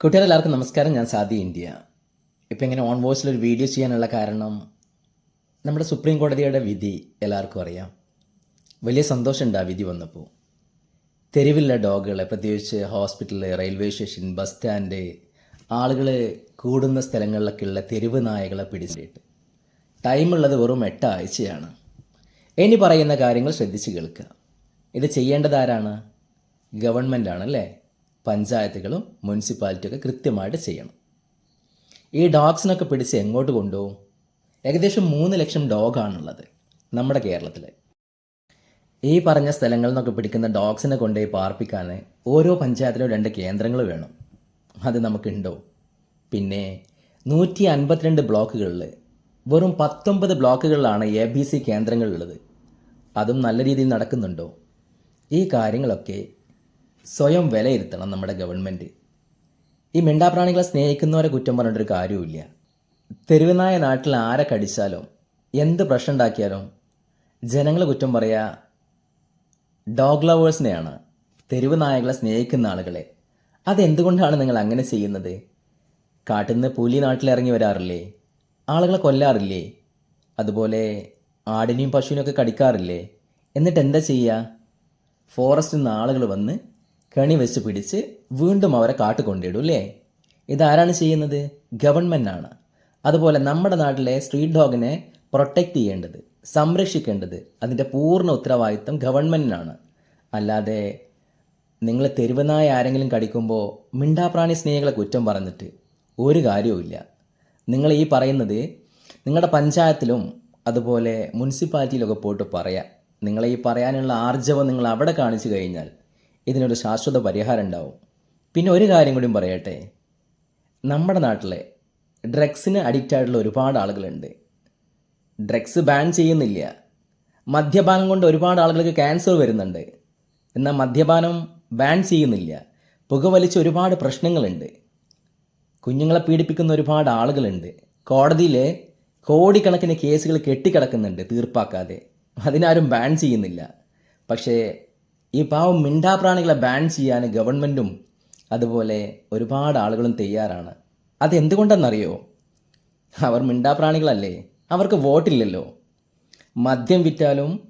കൂട്ടുകാരെല്ലാവർക്കും നമസ്കാരം. ഞാൻ സാദി ഇന്ത്യ. ഇപ്പം ഇങ്ങനെ ഓൺ വോയിസിൽ ഒരു വീഡിയോ ചെയ്യാനുള്ള കാരണം നമ്മുടെ സുപ്രീം കോടതിയുടെ വിധി എല്ലാവർക്കും അറിയാം. വലിയ സന്തോഷമുണ്ട് ആ വിധി വന്നപ്പോൾ. തെരുവിലുള്ള ഡോഗുകളെ പ്രത്യേകിച്ച് hospital railway station bus stand ആളുകൾ കൂടുന്ന സ്ഥലങ്ങളിലൊക്കെയുള്ള തെരുവ് നായകളെ പിടിച്ചിട്ട്. ടൈമുള്ളത് വെറും എട്ടാഴ്ചയാണ്. ഇനി പറയുന്ന കാര്യങ്ങൾ ശ്രദ്ധിച്ച് കേൾക്കുക. ഇത് ചെയ്യേണ്ടത് ആരാണ്? ഗവൺമെന്റ് ആണല്ലേ പഞ്ചായത്തുകളും മുനിസിപ്പാലിറ്റിയൊക്കെ കൃത്യമായിട്ട് ചെയ്യണം. ഈ ഡോഗ്സിനൊക്കെ പിടിച്ച് എങ്ങോട്ട് കൊണ്ടുപോകും? ഏകദേശം മൂന്ന് ലക്ഷം ഡോഗാണുള്ളത് നമ്മുടെ കേരളത്തിൽ ഈ പറഞ്ഞ സ്ഥലങ്ങളിൽ നിന്നൊക്കെ പിടിക്കുന്ന ഡോഗ്സിനെ കൊണ്ടുപോയി പാർപ്പിക്കാൻ ഓരോ പഞ്ചായത്തിലും രണ്ട് കേന്ദ്രങ്ങൾ വേണം. അത് നമുക്കുണ്ടോ? പിന്നെ നൂറ്റി അൻപത്തിരണ്ട് ബ്ലോക്കുകളിൽ വെറും പത്തൊമ്പത് ബ്ലോക്കുകളിലാണ് എ ബി സി കേന്ദ്രങ്ങളുള്ളത് അതും നല്ല രീതിയിൽ നടക്കുന്നുണ്ടോ? ഈ കാര്യങ്ങളൊക്കെ സ്വയം വിലയിരുത്തണം നമ്മുടെ ഗവൺമെന്റ് ഈ മിണ്ടാപ്രാണികളെ സ്നേഹിക്കുന്നവരെ കുറ്റം പറഞ്ഞിട്ടൊരു കാര്യവുമില്ല. തെരുവുനായ നാട്ടിൽ ആരെ കടിച്ചാലും എന്ത് പ്രശ്നം ഉണ്ടാക്കിയാലും ജനങ്ങൾ കുറ്റം പറയുക ഡോഗ് ലവേഴ്സിനെയാണ് തെരുവ് നായകളെ സ്നേഹിക്കുന്ന ആളുകളെ. അതെന്തുകൊണ്ടാണ് നിങ്ങൾ അങ്ങനെ ചെയ്യുന്നത്? കാട്ടിൽ നിന്ന് പുലി നാട്ടിലിറങ്ങി വരാറില്ലേ? ആളുകളെ കൊല്ലാറില്ലേ? അതുപോലെ ആടിനെയും പശുവിനെയൊക്കെ കടിക്കാറില്ലേ? എന്നിട്ട് എന്താ ചെയ്യുക ഫോറസ്റ്റിൽ നിന്ന് ആളുകൾ വന്ന് കണി വെച്ച് പിടിച്ച് വീണ്ടും അവരെ കാട്ട് കൊണ്ടിടും അല്ലേ ഇതാരാണ് ചെയ്യുന്നത്? ഗവൺമെന്റ് ആണ് അതുപോലെ നമ്മുടെ നാട്ടിലെ സ്ട്രീറ്റ് ഡോഗിനെ പ്രൊട്ടക്റ്റ് ചെയ്യേണ്ടത് സംരക്ഷിക്കേണ്ടത് അതിന്റെ പൂർണ ഉത്തരവാദിത്തം ഗവൺമെന്റിനാണ് അല്ലാതെ നിങ്ങൾ തെരുവനായ ആരെങ്കിലും കടിക്കുമ്പോൾ മിണ്ടാപ്രാണി സ്നേഹികളെ കുറ്റം പറഞ്ഞിട്ട് ഒരു കാര്യവുമില്ല നിങ്ങൾ ഈ പറയുന്നത് നിങ്ങളുടെ പഞ്ചായത്തിലും അതുപോലെ മുനിസിപ്പാലിറ്റിയിലൊക്കെ പോയിട്ട് പറയാം. നിങ്ങളെ ഈ പറയാനുള്ള ആർജവം നിങ്ങൾ അവിടെ കാണിച്ചു കഴിഞ്ഞാൽ ഇതിനൊരു ശാശ്വത പരിഹാരം ഉണ്ടാവും. പിന്നെ ഒരു കാര്യം കൂടിയും പറയട്ടെ. നമ്മുടെ നാട്ടിലെ ഡ്രഗ്സിന് അഡിക്റ്റ് ആയിട്ടുള്ള ഒരുപാട് ആളുകളുണ്ട്. ഡ്രഗ്സ് ബാൻ ചെയ്യുന്നില്ല. മദ്യപാനം കൊണ്ട് ഒരുപാട് ആളുകൾക്ക് ക്യാൻസർ വരുന്നുണ്ട്. എന്നാൽ മദ്യപാനം ബാൻ ചെയ്യുന്നില്ല. പുകവലിച്ച് ഒരുപാട് പ്രശ്നങ്ങളുണ്ട്. കുഞ്ഞുങ്ങളെ പീഡിപ്പിക്കുന്ന ഒരുപാട് ആളുകളുണ്ട്. കോടതിയിൽ കോടിക്കണക്കിന് കേസുകൾ കെട്ടിക്കിടക്കുന്നുണ്ട് തീർപ്പാക്കാതെ. അതിനാരും ബാൻ ചെയ്യുന്നില്ല. പക്ഷേ ഈ പാവം മിണ്ടാപ്രാണികളെ ബാൻ ചെയ്യാൻ ഗവൺമെന്റും അതുപോലെ ഒരുപാട് ആളുകളും തയ്യാറാണ്. അതെന്തുകൊണ്ടെന്നറിയോ അവർ മിണ്ടാപ്രാണികളല്ലേ? അവർക്ക് വോട്ടില്ലല്ലോ. മദ്യം വിറ്റാലും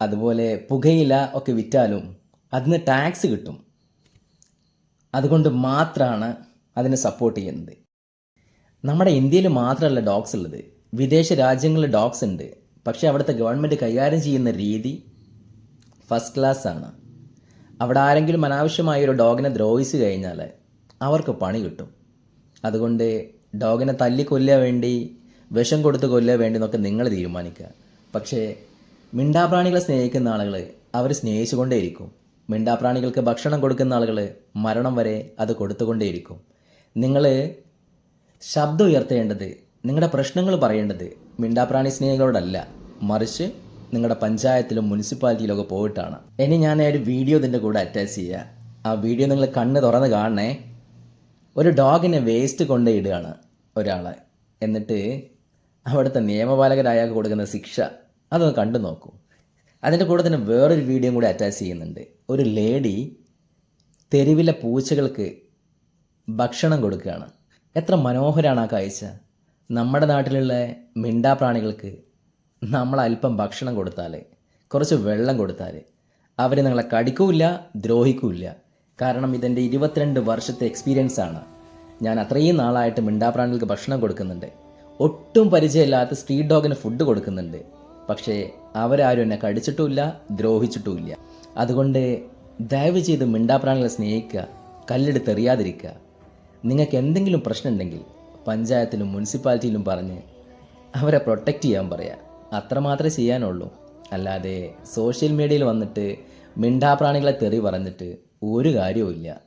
അതുപോലെ പുകയില ഒക്കെ വിറ്റാലും അതിന് ടാക്സ് കിട്ടും. അതുകൊണ്ട് മാത്രമാണ് അതിനെ സപ്പോർട്ട് ചെയ്യുന്നത്. നമ്മുടെ ഇന്ത്യയിൽ മാത്രമല്ല ഡോഗ്സ് ഉള്ളത്. വിദേശ രാജ്യങ്ങളിൽ ഡോഗ്സ് ഉണ്ട്. പക്ഷേ അവിടുത്തെ ഗവൺമെന്റ് കൈകാര്യം ചെയ്യുന്ന രീതി ഫസ്റ്റ് ക്ലാസ് ആണ്. അവിടെ ആരെങ്കിലും അനാവശ്യമായ ഒരു ഡോഗിനെ ദ്രോഹിച്ചു കഴിഞ്ഞാൽ അവർക്ക് പണി കിട്ടും. അതുകൊണ്ട് ഡോഗിനെ തല്ലി കൊല്ലാൻ വേണ്ടി വിഷം കൊടുത്ത് കൊല്ലാൻ വേണ്ടി എന്നൊക്കെ നിങ്ങൾ തീരുമാനിക്കുക. പക്ഷേ മിണ്ടാപ്രാണികളെ സ്നേഹിക്കുന്ന ആളുകൾ അവർ സ്നേഹിച്ചുകൊണ്ടേയിരിക്കും. മിണ്ടാപ്രാണികൾക്ക് ഭക്ഷണം കൊടുക്കുന്ന ആളുകൾ മരണം വരെ അത് കൊടുത്തുകൊണ്ടേയിരിക്കും. നിങ്ങൾ ശബ്ദം ഉയർത്തേണ്ടത് നിങ്ങളുടെ പ്രശ്നങ്ങൾ പറയേണ്ടത് മിണ്ടാപ്രാണി സ്നേഹികളോടല്ല. മറിച്ച് നിങ്ങളുടെ പഞ്ചായത്തിലും മുനിസിപ്പാലിറ്റിയിലൊക്കെ പോയിട്ടാണ്. ഇനി ഞാൻ ഒരു വീഡിയോ ഇതിന്റെ കൂടെ അറ്റാച്ച് ചെയ്യുക ആ വീഡിയോ നിങ്ങൾ കണ്ണ് തുറന്ന് കാണണേ. ഒരു ഡോഗിനെ വേസ്റ്റ് കൊണ്ട് ഇടുകയാണ് ഒരാളെ. എന്നിട്ട് അവിടുത്തെ നിയമപാലകരായ കൊടുക്കുന്ന ശിക്ഷ അതൊന്ന് കണ്ടു നോക്കൂ. അതിന്റെ കൂടെ തന്നെ വേറൊരു വീഡിയോ കൂടി അറ്റാച്ച് ചെയ്യുന്നുണ്ട്. ഒരു ലേഡി തെരുവിലെ പൂച്ചകൾക്ക് ഭക്ഷണം കൊടുക്കുകയാണ്. എത്ര മനോഹരമാണ് ആ കാഴ്ച. നമ്മുടെ നാട്ടിലുള്ള മിണ്ടാപ്രാണികൾക്ക് നമ്മൾ അല്പം ഭക്ഷണം കൊടുത്താൽ കുറച്ച് വെള്ളം കൊടുത്താൽ അവർ നിങ്ങളെ കടിക്കൂല ദ്രോഹിക്കൂല കാരണം ഇതെന്റെ ഇരുപത്തിരണ്ട് വർഷത്തെ എക്സ്പീരിയൻസ് ആണ്. ഞാൻ അത്രയും നാളായിട്ട് മിണ്ടാപ്രാണികൾക്ക് ഭക്ഷണം കൊടുക്കുന്നുണ്ട്. ഒട്ടും പരിചയമില്ലാത്ത സ്ട്രീറ്റ് ഡോഗിന് ഫുഡ് കൊടുക്കുന്നുണ്ട്. പക്ഷേ അവരാരും എന്നെ കടിച്ചിട്ടുമില്ല ദ്രോഹിച്ചിട്ടുമില്ല. അതുകൊണ്ട് ദയവ് ചെയ്ത് മിണ്ടാപ്രാണികളെ സ്നേഹിക്കുക കല്ലെടുത്തെറിയാതിരിക്കുക. നിങ്ങൾക്ക് എന്തെങ്കിലും പ്രശ്നമുണ്ടെങ്കിൽ പഞ്ചായത്തിലും മുനിസിപ്പാലിറ്റിയിലും പറഞ്ഞ് അവരെ പ്രൊട്ടക്റ്റ് ചെയ്യാൻ പറയാം. അത്രമാത്രമേ ചെയ്യാനുള്ളൂ. അല്ലാതെ സോഷ്യൽ മീഡിയയിൽ വന്നിട്ട് മിണ്ടാപ്രാണികളെ തെറി പറഞ്ഞിട്ട് ഒരു കാര്യവുമില്ല.